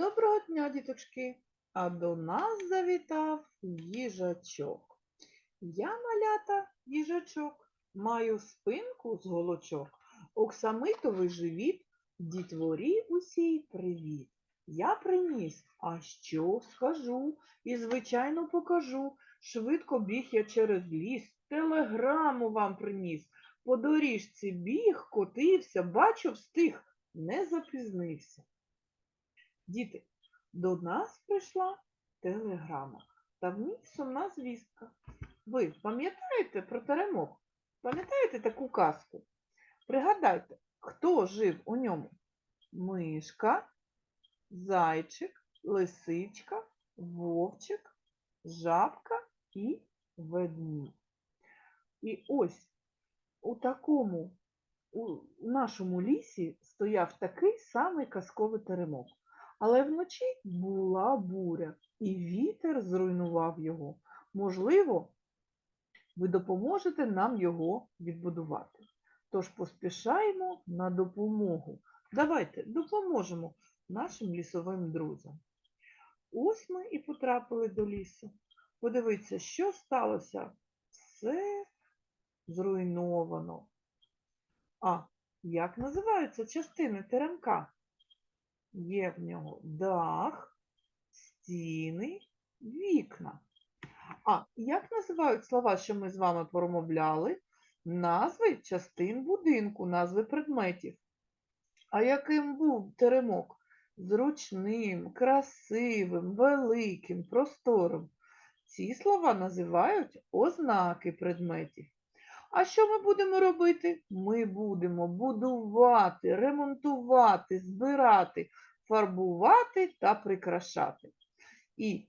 Доброго дня, діточки! А до нас завітав їжачок. Я малята їжачок, маю спинку з голочок, оксамитовий живіт, дітворі усій привіт. Я приніс, а що скажу, і звичайно покажу. Швидко біг я через ліс, телеграму вам приніс. По доріжці біг, котився, бачу, встиг, не запізнився. Діти, до нас прийшла телеграма та в ній сумна звістка. Ви пам'ятаєте про теремок? Пам'ятаєте таку казку? Пригадайте, хто жив у ньому? Мишка, зайчик, лисичка, вовчик, жабка і ведмідь. І ось у такому у нашому лісі стояв такий самий казковий теремок. Але вночі була буря, і вітер зруйнував його. Можливо, ви допоможете нам його відбудувати. Тож поспішаємо на допомогу. Давайте допоможемо нашим лісовим друзям. Ось ми і потрапили до лісу. Подивіться, що сталося. Все зруйновано. А як називаються частини теремка? Є в нього дах, стіни, вікна. А як називають слова, що ми з вами промовляли? Назви частин будинку, назви предметів. А яким був теремок? Зручним, красивим, великим, просторим. Ці слова називають ознаки предметів. А що ми будемо робити? Ми будемо будувати, ремонтувати, збирати, фарбувати та прикрашати. І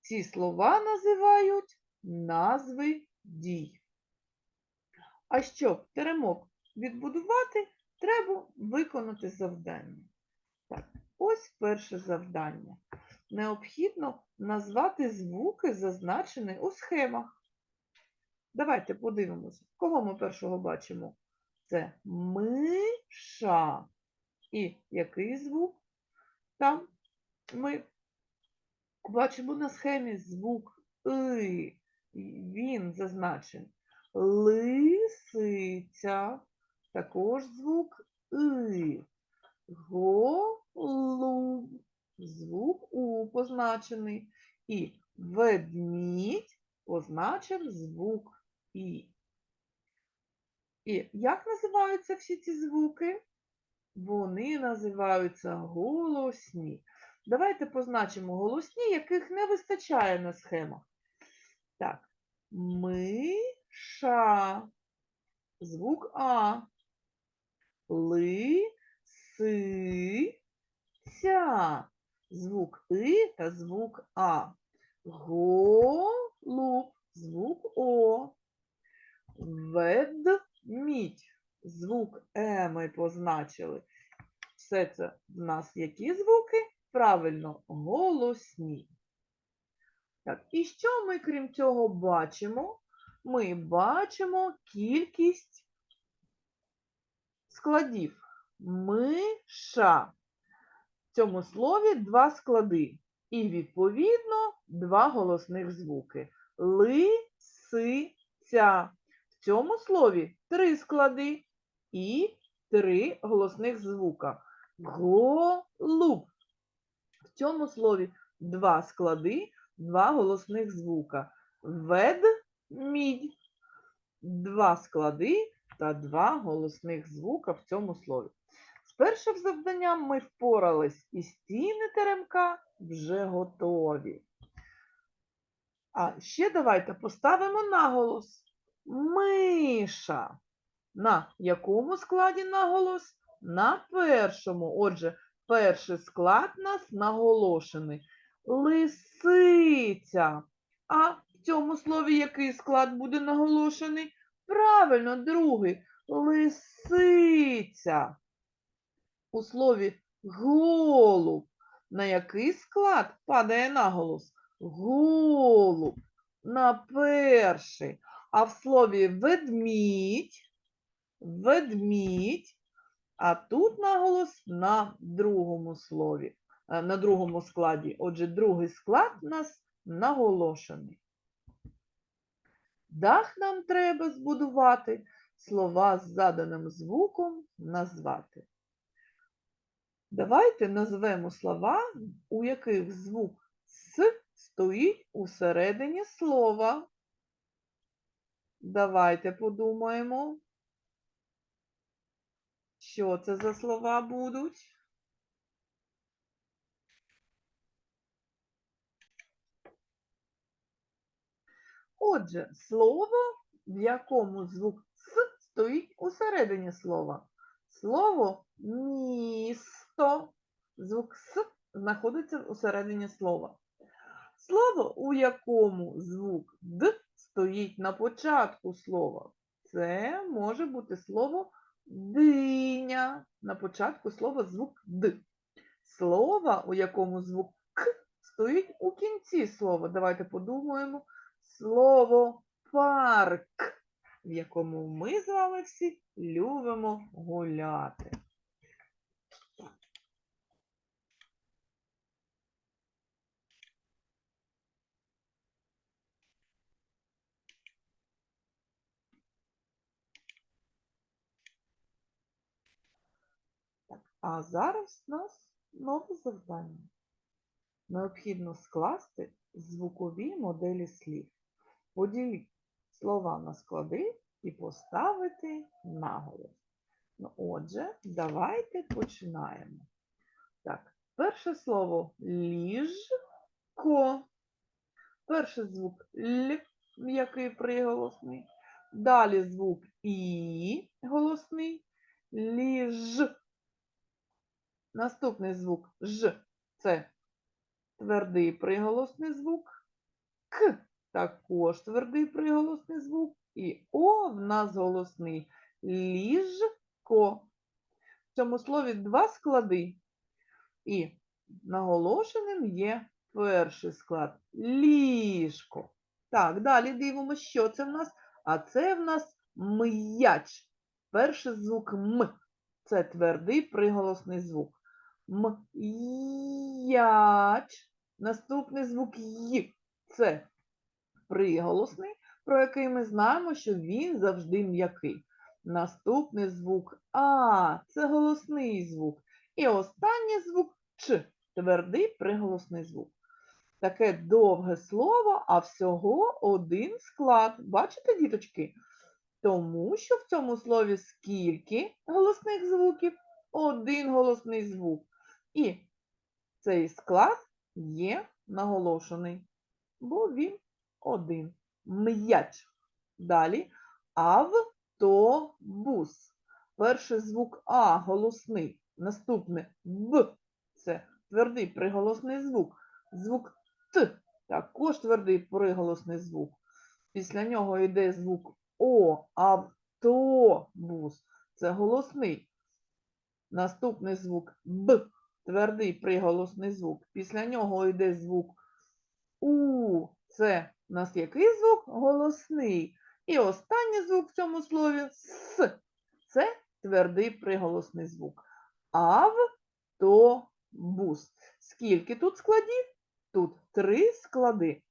ці слова називають назви дій. А щоб теремок відбудувати, треба виконати завдання. Так, ось перше завдання. Необхідно назвати звуки, зазначені у схемах. Давайте подивимося, кого ми першого бачимо. Це миша. І який звук? Там ми бачимо на схемі звук И. Він зазначений. Лисиця. Також звук И. Голуб. Звук У позначений. І ведмідь позначив звук І. І як називаються всі ці звуки? Вони називаються голосні. Давайте позначимо голосні, яких не вистачає на схемах. Так, миша, звук А, лисиця, звук И та звук А. Голуб, звук О. Ведмідь, звук Е ми позначили. Все це в нас які звуки? Правильно, голосні. Так, і що ми, крім цього, бачимо? Ми бачимо кількість складів. Миша. В цьому слові два склади. І, відповідно, два голосних звуки. Лисиця. В цьому слові три склади і три голосних звука. Голуб. В цьому слові два склади, два голосних звука. Ведмідь. Два склади та два голосних звука в цьому слові. З першим завданням ми впорались, і стіни теремка вже готові. А ще давайте поставимо наголос. Миша. На якому складі наголос? На першому. Отже, перший склад нас наголошений. Лисиця. А в цьому слові який склад буде наголошений? Правильно, другий. Лисиця. У слові голуб. На який склад падає наголос? Голуб. На перший. А в слові ведмідь, ведмідь, а тут наголос на другому слові. е, на другому складі. Отже, другий склад у нас наголошений. Дах нам треба збудувати, слова з заданим звуком назвати. Давайте назвемо слова, у яких звук С стоїть у середині слова. Давайте подумаємо, що це за слова будуть. Отже, слово, в якому звук С стоїть у середині слова. Слово місто. Звук С знаходиться у середині слова. Слово, у якому звук Д стоїть на початку слова. Це може бути слово диня. На початку слова звук Д. Слово, у якому звук К стоїть у кінці слова. Давайте подумаємо. Слово парк, в якому ми з вами всі любимо гуляти. Так, а зараз у нас нове завдання. Необхідно скласти звукові моделі слів. Поділіть слова на склади і поставити наголос. Ну, отже, давайте починаємо. Так, перше слово ліжко. Перший звук Л, який приголосний. Далі звук І голосний. Ліж. Наступний звук Ж. Це твердий приголосний звук. К також твердий приголосний звук. І О в нас голосний. Ліжко. В цьому слові два склади. І наголошеним є перший склад ліжко. Так, далі дивимося, що це в нас. А це в нас м'яч. Перший звук М. Це твердий приголосний звук. М'яч. Наступний звук Й. Це приголосний, про який ми знаємо, що він завжди м'який. Наступний звук А. Це голосний звук. І останній звук Ч. Твердий приголосний звук. Таке довге слово, а всього один склад. Бачите, діточки? Тому що в цьому слові скільки голосних звуків? Один голосний звук. І цей склад є наголошений, бо він один. М'яч. Далі автобус. Перший звук А голосний. Наступне Б. Це твердий приголосний звук. Звук Т також твердий приголосний звук. Після нього йде звук О, автобус. Це голосний. Наступний звук Б, твердий приголосний звук. Після нього йде звук У. Це у нас який звук? Голосний. І останній звук в цьому слові С. Це твердий приголосний звук. Автобус. Скільки тут складів? Тут три склади.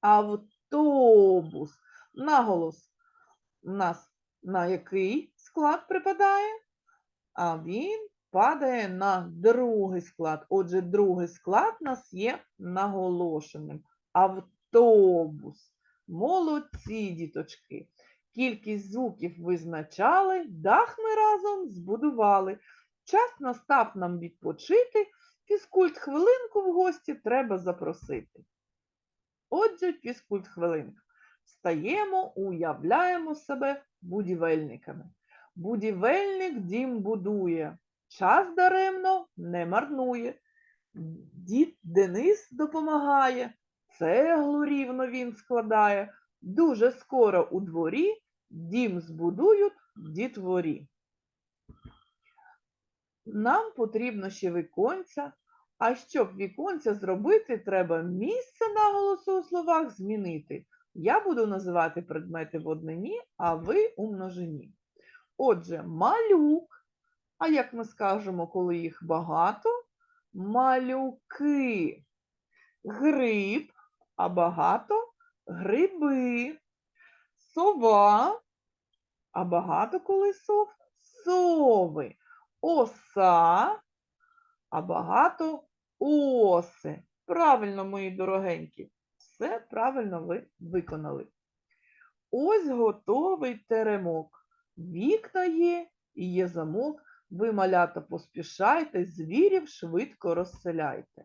Автобус. Наголос у нас на який склад припадає? А він падає на другий склад. Отже, другий склад у нас є наголошеним. Автобус. Молодці, діточки. Кількість звуків визначали, дах ми разом збудували. Час настав нам відпочити, фізкульт хвилинку в гості треба запросити. Отже, фізкульт хвилинка. Встаємо, уявляємо себе будівельниками. Будівельник дім будує, час даремно не марнує. Дід Денис допомагає, цеглу рівно він складає. Дуже скоро у дворі дім збудують дітворі. Нам потрібно ще віконця, а щоб віконця зробити, треба місце наголосу у словах змінити. Я буду називати предмети в однині, а ви у множині. Отже, малюк, а як ми скажемо, коли їх багато, малюки. Гриб, а багато гриби. Сова, а багато коли сов сови. Оса, а багато оси. Правильно, мої дорогенькі. Все правильно ви виконали. Ось готовий теремок. Вікна є і є замок. Ви, малята, поспішайте, звірів швидко розселяйте.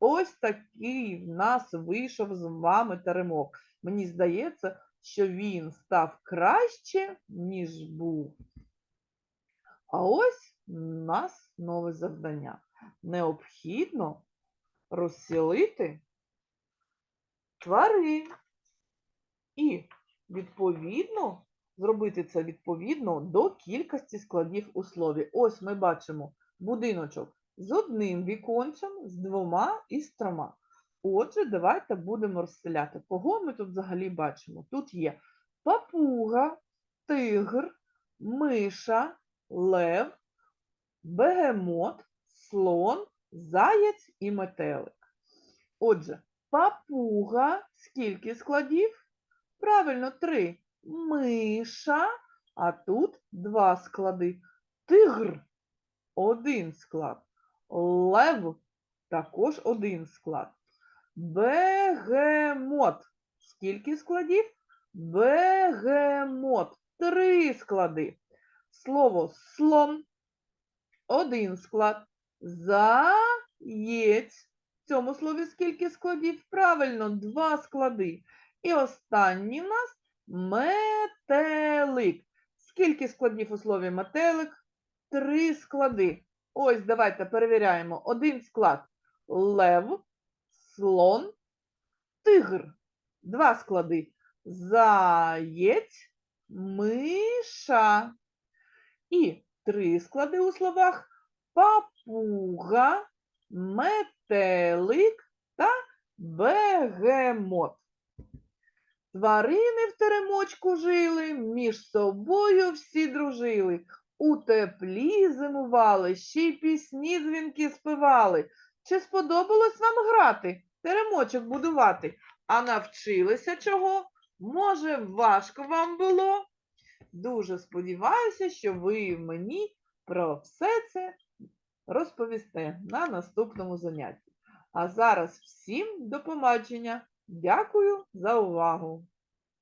Ось такий в нас вийшов з вами теремок. Мені здається, що він став краще, ніж був. А ось у нас нове завдання. Необхідно розселити тварин. І відповідно зробити це відповідно до кількості складів у слові. Ось ми бачимо будиночок з одним віконцем, з двома і з трьома. Отже, давайте будемо розселяти. Кого ми тут взагалі бачимо? Тут є папуга, тигр, миша, лев, бегемот, слон, заєць і метелик. Отже, папуга скільки складів? Правильно, три. Миша, а тут два склади. Тигр один склад. Лев також один склад. Бегемот. Скільки складів? Бегемот. Три склади. Слово слон. Один склад. Заєць. В цьому слові скільки складів? Правильно, два склади. І останній в нас метелик. Скільки складів у слові метелик? Три склади. Ось давайте перевіряємо. Один склад лев, слон, тигр. Два склади. Заєць, миша. І три склади у словах папуга, метелик та бегемот. Тварини в теремочку жили, між собою всі дружили. У теплі зимували, ще й пісні дзвінки співали. Чи сподобалось вам грати, теремочок будувати? А навчилися чого? Може, важко вам було? Дуже сподіваюся, що ви мені про все це розповісте на наступному занятті. А зараз всім до побачення. Дякую за увагу!